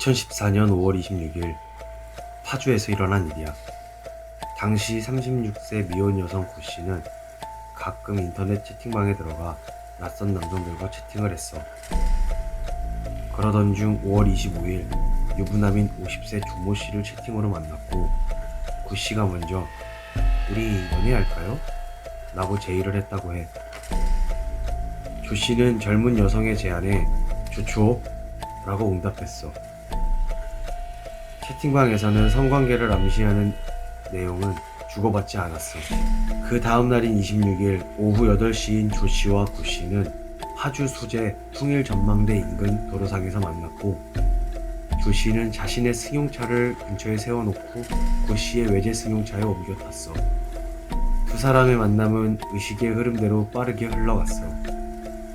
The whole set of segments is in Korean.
2014년 5월 26일 파주에서 일어난 일이야. 당시 36세 미혼 여성 구 씨는 가끔 인터넷 채팅방에 들어가 낯선 남성들과 채팅을 했어. 그러던 중 5월 25일 유부남인 50세 조모 씨를 채팅으로 만났고 구 씨가 먼저 우리 연애할까요? 라고 제의를 했다고 해. 조 씨는 젊은 여성의 제안에 좋죠. 라고 응답했어. 채팅방에서는 성관계를 암시하는 내용은 주고받지 않았어. 그 다음 날인 26일 오후 8시인 조 씨와 구 씨는 파주 소재 통일 전망대 인근 도로상에서 만났고 조 씨는 자신의 승용차를 근처에 세워놓고 구 씨의 외제 승용차에 옮겨 탔어. 두 사람의 만남은 의식의 흐름대로 빠르게 흘러갔어.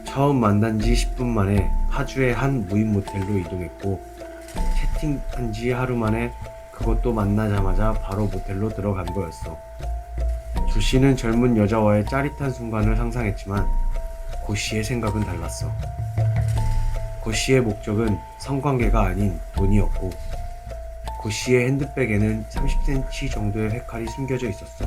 처음 만난 지 10분 만에 파주의 한 무인 모텔로 이동했고 채팅한 지 하루 만에 그것도 만나자마자 바로 모텔로 들어간 거였어. 조 씨는 젊은 여자와의 짜릿한 순간을 상상했지만 고 씨의 생각은 달랐어. 고 씨의 목적은 성관계가 아닌 돈이었고 고 씨의 핸드백에는 30cm 정도의 회칼이 숨겨져 있었어.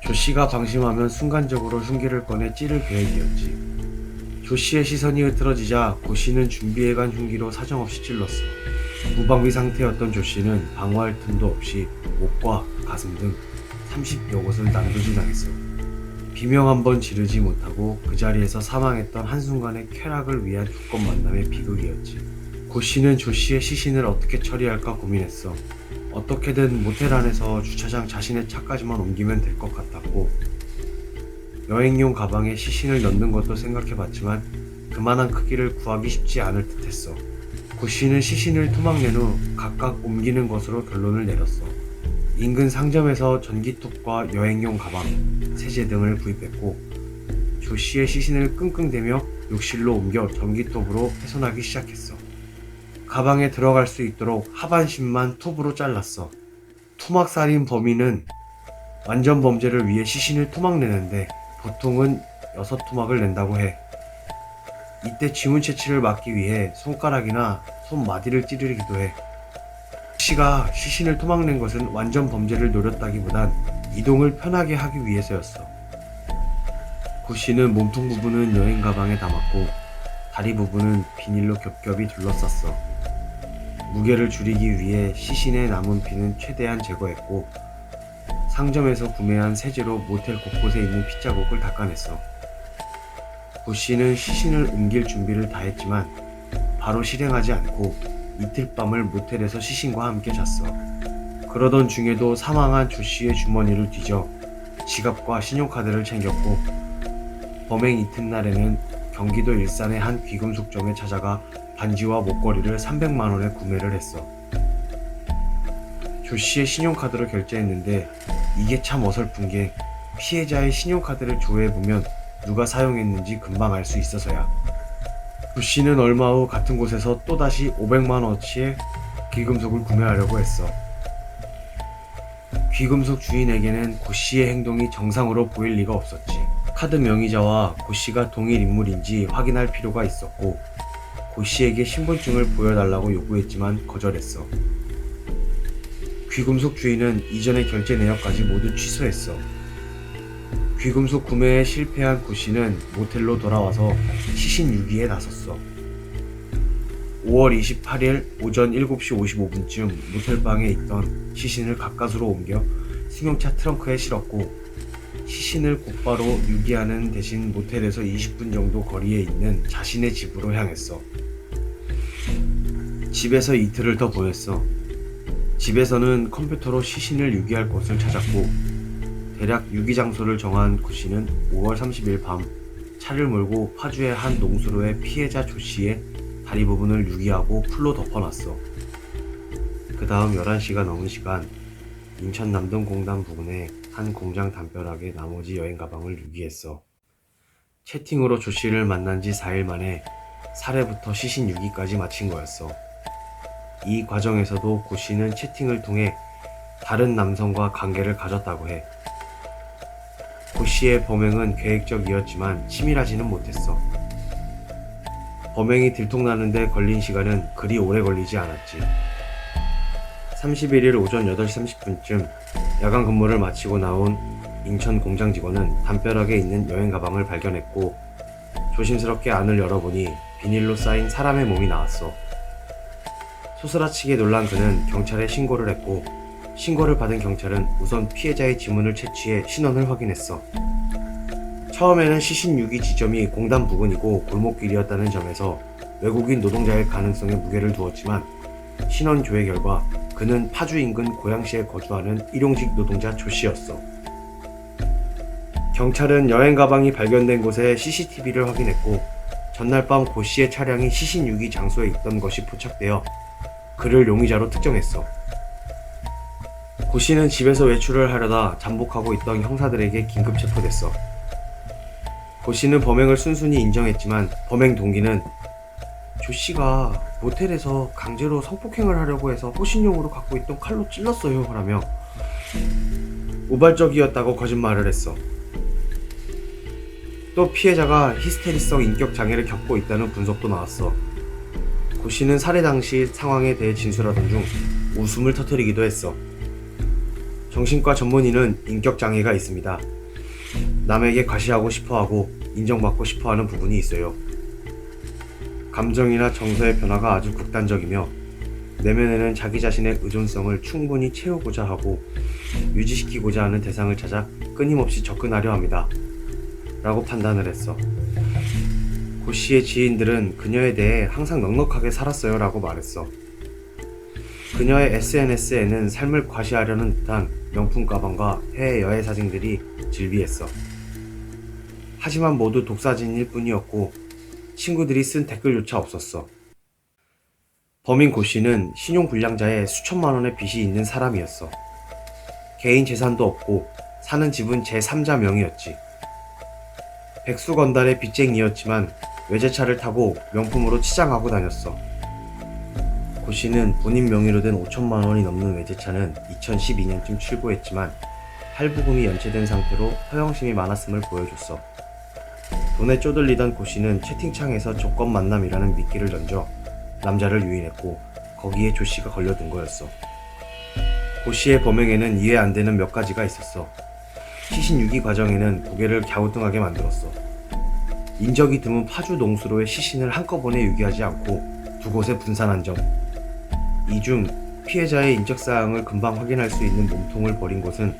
조 씨가 방심하면 순간적으로 흉기를 꺼내 찌를 계획이었지. 조 씨의 시선이 흐트러지자 고 씨는 준비해간 흉기로 사정없이 찔렀어. 무방비 상태였던 조 씨는 방어할 틈도 없이 목과 가슴 등 30여 곳을 난도질당했어. 비명 한 번 지르지 못하고 그 자리에서 사망했던 한순간의 쾌락을 위한 조건 만남의 비극이었지. 고 씨는 조 씨의 시신을 어떻게 처리할까 고민했어. 어떻게든 모텔 안에서 주차장 자신의 차까지만 옮기면 될 것 같았고 여행용 가방에 시신을 넣는 것도 생각해 봤지만 그만한 크기를 구하기 쉽지 않을 듯 했어. 고 씨는 시신을 토막낸 후 각각 옮기는 것으로 결론을 내렸어. 인근 상점에서 전기톱과 여행용 가방, 세제 등을 구입했고 조 씨의 시신을 끙끙대며 욕실로 옮겨 전기톱으로 훼손하기 시작했어. 가방에 들어갈 수 있도록 하반신만 톱으로 잘랐어. 토막살인 범인은 완전 범죄를 위해 시신을 토막내는데 보통은 6토막을 낸다고 해. 이때 지문 채취를 막기 위해 손가락이나 손마디를 찌르기도 해. 씨가 시신을 토막낸 것은 완전 범죄를 노렸다기보단 이동을 편하게 하기 위해서였어. 구 씨는 몸통 부분은 여행 가방에 담았고 다리 부분은 비닐로 겹겹이 둘러쌌어. 무게를 줄이기 위해 시신에 남은 피는 최대한 제거했고 상점에서 구매한 세제로 모텔 곳곳에 있는 핏자국을 닦아냈어. 구 씨는 시신을 옮길 준비를 다 했지만 바로 실행하지 않고 이틀 밤을 모텔에서 시신과 함께 잤어. 그러던 중에도 사망한 조 씨의 주머니를 뒤져 지갑과 신용카드를 챙겼고 범행 이튿날에는 경기도 일산의 한 귀금속점에 찾아가 반지와 목걸이를 300만 원에 구매를 했어. 조 씨의 신용카드로 결제했는데 이게 참 어설픈 게 피해자의 신용카드를 조회해보면 누가 사용했는지 금방 알 수 있어서야. 조 씨는 얼마 후 같은 곳에서 또다시 500만 원어치의 귀금속을 구매하려고 했어. 귀금속 주인에게는 고 씨의 행동이 정상으로 보일 리가 없었지. 카드 명의자와 고 씨가 동일 인물인지 확인할 필요가 있었고, 고 씨에게 신분증을 보여달라고 요구했지만 거절했어. 귀금속 주인은 이전의 결제 내역까지 모두 취소했어. 귀금속 구매에 실패한 고 씨는 모텔로 돌아와서 시신 유기에 나섰어. 5월 28일 오전 7시 55분쯤 모텔방에 있던 시신을 가까스로 옮겨 승용차 트렁크에 실었고 시신을 곧바로 유기하는 대신 모텔에서 20분 정도 거리에 있는 자신의 집으로 향했어. 집에서 이틀을 더 보냈어. 집에서는 컴퓨터로 시신을 유기할 곳을 찾았고 대략 유기 장소를 정한 구 씨는 5월 30일 밤 차를 몰고 파주의 한 농수로의 피해자 조 씨의 다리 부분을 유기하고 풀로 덮어놨어. 그 다음 11시가 넘은 시간 인천 남동공단 부근의 한 공장 담벼락에 나머지 여행 가방을 유기했어. 채팅으로 조 씨를 만난 지 4일 만에 살해부터 시신 유기까지 마친 거였어. 이 과정에서도 고 씨는 채팅을 통해 다른 남성과 관계를 가졌다고 해. 고 씨의 범행은 계획적이었지만 치밀하지는 못했어. 범행이 들통나는데 걸린 시간은 그리 오래 걸리지 않았지. 31일 오전 8시 30분쯤 야간 근무를 마치고 나온 인천 공장 직원은 담벼락에 있는 여행 가방을 발견했고 조심스럽게 안을 열어보니 비닐로 쌓인 사람의 몸이 나왔어. 소스라치게 놀란 그는 경찰에 신고를 했고 신고를 받은 경찰은 우선 피해자의 지문을 채취해 신원을 확인했어. 처음에는 시신 유기 지점이 공단 부근이고 골목길이었다는 점에서 외국인 노동자일 가능성에 무게를 두었지만 신원 조회 결과 그는 파주 인근 고양시에 거주하는 일용직 노동자 조 씨였어. 경찰은 여행 가방이 발견된 곳에 CCTV를 확인했고 전날 밤 고 씨의 차량이 시신 유기 장소에 있던 것이 포착되어 그를 용의자로 특정했어. 고 씨는 집에서 외출을 하려다 잠복하고 있던 형사들에게 긴급 체포됐어. 고 씨는 범행을 순순히 인정했지만 범행 동기는 조 씨가 모텔에서 강제로 성폭행을 하려고 해서 호신용으로 갖고 있던 칼로 찔렀어요 라며 우발적이었다고 거짓말을 했어. 또 피해자가 히스테리성 인격 장애를 겪고 있다는 분석도 나왔어. 고 씨는 살해 당시 상황에 대해 진술하던 중 웃음을 터뜨리기도 했어. 정신과 전문의는 인격 장애가 있습니다. 남에게 과시하고 싶어 하고 인정받고 싶어 하는 부분이 있어요. 감정이나 정서의 변화가 아주 극단적이며 내면에는 자기 자신의 의존성을 충분히 채우고자 하고 유지시키고자 하는 대상을 찾아 끊임없이 접근하려 합니다. 라고 판단을 했어. 고 씨의 지인들은 그녀에 대해 항상 넉넉하게 살았어요 라고 말했어. 그녀의 SNS에는 삶을 과시하려는 듯한 명품 가방과 해외 여행 사진들이 질비했어. 하지만 모두 독사진일 뿐이었고 친구들이 쓴 댓글조차 없었어. 범인 고 씨는 신용불량자의 수천만 원의 빚이 있는 사람이었어. 개인 재산도 없고 사는 집은 제3자 명의였지. 백수 건달의 빚쟁이였지만 외제차를 타고 명품으로 치장하고 다녔어. 고 씨는 본인 명의로 된 5천만 원이 넘는 외제차는 2012년쯤 출고했지만 할부금이 연체된 상태로 허영심이 많았음을 보여줬어. 돈에 쪼들리던 고 씨는 채팅창에서 조건 만남이라는 미끼를 던져 남자를 유인했고 거기에 조 씨가 걸려든 거였어. 고 씨의 범행에는 이해 안 되는 몇 가지가 있었어. 시신 유기 과정에는 고개를 갸우뚱하게 만들었어. 인적이 드문 파주 농수로의 시신을 한꺼번에 유기하지 않고 두 곳에 분산한 점. 이중 피해자의 인적사항을 금방 확인할 수 있는 몸통을 버린 곳은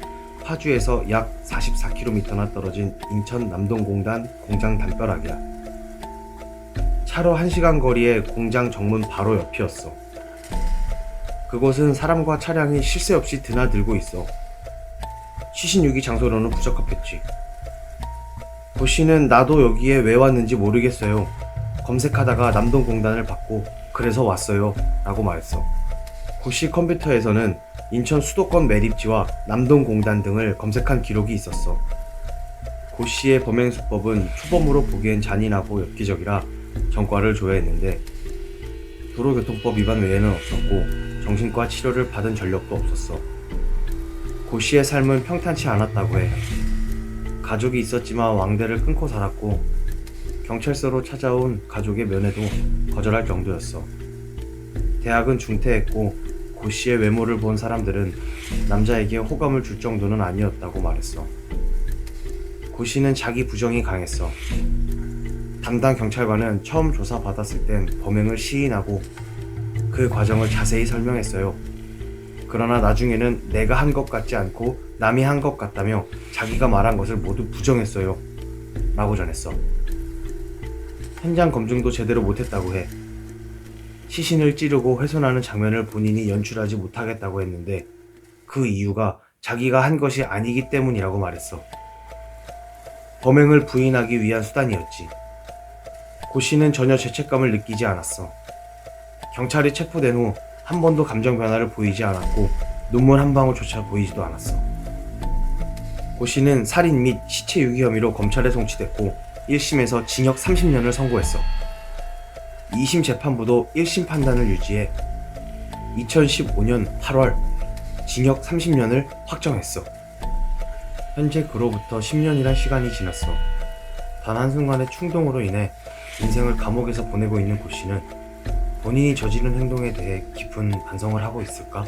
파주에서 약 44km나 떨어진 인천 남동공단 공장 담벼락이야. 차로 1시간 거리의 공장 정문 바로 옆이었어. 그곳은 사람과 차량이 쉴 새 없이 드나들고 있어. 시신 유기 장소로는 부적합했지. 고 씨는 나도 여기에 왜 왔는지 모르겠어요. 검색하다가 남동공단을 봤고 그래서 왔어요. 라고 말했어. 고씨 컴퓨터에서는 인천 수도권 매립지와 남동공단 등을 검색한 기록이 있었어. 고 씨의 범행 수법은 초범으로 보기엔 잔인하고 엽기적이라 전과를 조회했는데 도로교통법 위반 외에는 없었고 정신과 치료를 받은 전력도 없었어. 고 씨의 삶은 평탄치 않았다고 해. 가족이 있었지만 왕대를 끊고 살았고 경찰서로 찾아온 가족의 면회도 거절할 정도였어. 대학은 중퇴했고 고 씨의 외모를 본 사람들은 남자에게 호감을 줄 정도는 아니었다고 말했어. 고 씨는 자기 부정이 강했어. 담당 경찰관은 처음 조사 받았을 땐 범행을 시인하고 그 과정을 자세히 설명했어요. 그러나 나중에는 내가 한 것 같지 않고 남이 한 것 같다며 자기가 말한 것을 모두 부정했어요. 라고 전했어. 현장 검증도 제대로 못했다고 해. 시신을 찌르고 훼손하는 장면을 본인이 연출하지 못하겠다고 했는데 그 이유가 자기가 한 것이 아니기 때문이라고 말했어. 범행을 부인하기 위한 수단이었지. 고 씨는 전혀 죄책감을 느끼지 않았어. 경찰이 체포된 후 한 번도 감정 변화를 보이지 않았고 눈물 한 방울조차 보이지도 않았어. 고 씨는 살인 및 시체 유기 혐의로 검찰에 송치됐고 1심에서 징역 30년을 선고했어. 2심 재판부도 1심 판단을 유지해 2015년 8월 징역 30년을 확정했어. 현재 그로부터 10년이란 시간이 지났어. 단 한순간의 충동으로 인해 인생을 감옥에서 보내고 있는 고 씨는 본인이 저지른 행동에 대해 깊은 반성을 하고 있을까?